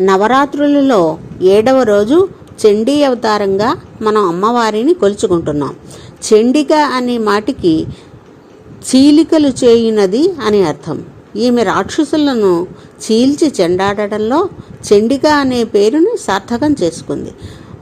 నవరాత్రులలో ఏడవ రోజు చండీ అవతారంగా మనం అమ్మవారిని కొలుచుకుంటున్నాం. చండిక అనే మాటికి చీలికలు చేయునది అని అర్థం. ఈమె రాక్షసులను చీల్చి చెండాడటంలో చండిక అనే పేరును సార్థకం చేసుకుంది.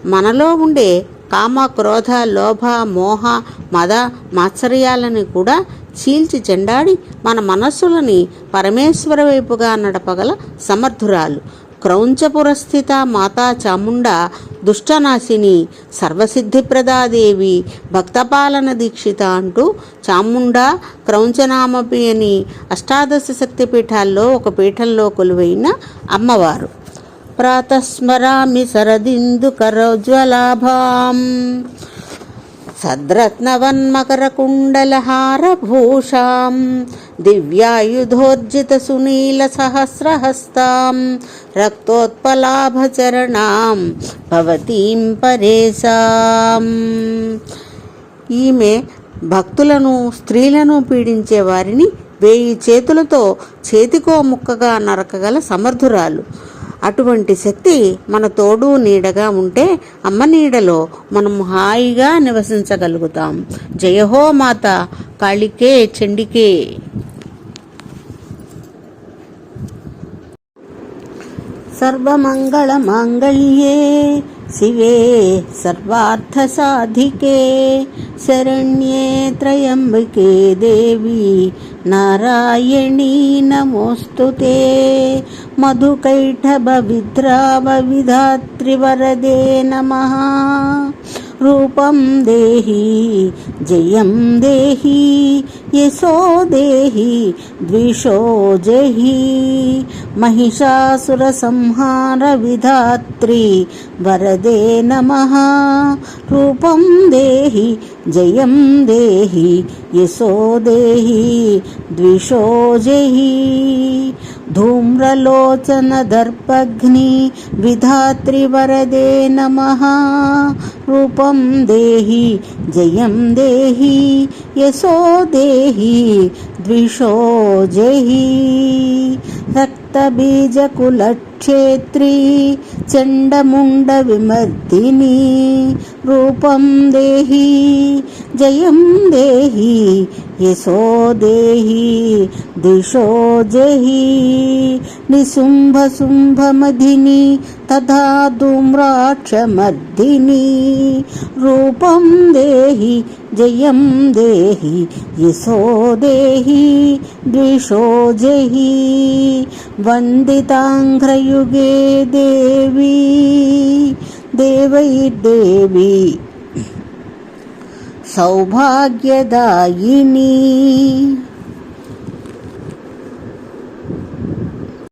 మనలో ఉండే కామ క్రోధ లోభ మోహ మద మాత్సర్యాలను కూడా చీల్చి చెండాడి మన మనస్సులని పరమేశ్వర వైపుగా నడపగల సమర్థురాలు. క్రౌంచపురస్థిత మాతా చాముండ దుష్టనాశిని సర్వసిద్ధిప్రదాదేవి భక్తపాలన దీక్షిత అంటూ చాముండ క్రౌంచనామపి అని అష్టాదశ శక్తిపీఠాల్లో ఒక పీఠంలో కొలువైన అమ్మవారు. ప్రాతస్మరామి సరదిందుకరోజ్వలాభాం సద్రత్నవన్మకరకుండలహారభూషాం దివ్యాయుధోర్జితసునీలసహస్రహస్తాం రక్తోత్పలాభచరణాం భవతీం పరేశాం. ఈమె భక్తులను స్త్రీలను పీడించే వారిని వేయి చేతులతో చేతికో ముక్కగా నరకగల సమర్థురాలు. అటువంటి శక్తి మన తోడు నీడగా ఉంటే అమ్మ నీడలో మనం హాయిగా నివసించగలుగుతాం. జయహో మాత కాళికే చండికే. సర్వమంగళమాంగళ్యే శివే సర్వార్థసాధికే. శరణ్యే త్రయంబికే దేవి నారాయణీ నమోస్తు మధుకైఠభవిద్రావ విధాత్రివరదే నమ. రూపం దేహి జయం దేహి యశో దేహి ద్విషో జహి. మహిషాసురసంహార విధాత్రి వరదే నమ. రూపం దేహి జయం దేహి యశో దేహి ద్విషో జహి. धूम्रलोचनदर्पघ्नि विधात्री वरदे नमः रूपं देहि जयं देहि यशो देहि द्विषो जहि रक्तबीजकुलक्षेत्री चण्डमुण्डविमर्दिनी रूपं देहि जयं देहि यशो देहि दिशो जहि निशुम्भशुम्भमधिनी तथा धूम्राक्षमर्दिनी रूपं देहि जयं देहि यशो देहि द्विषो जहि वन्दिताङ्घ्रयुगे देवी देवैर्देवी सौभाग्यदायिनी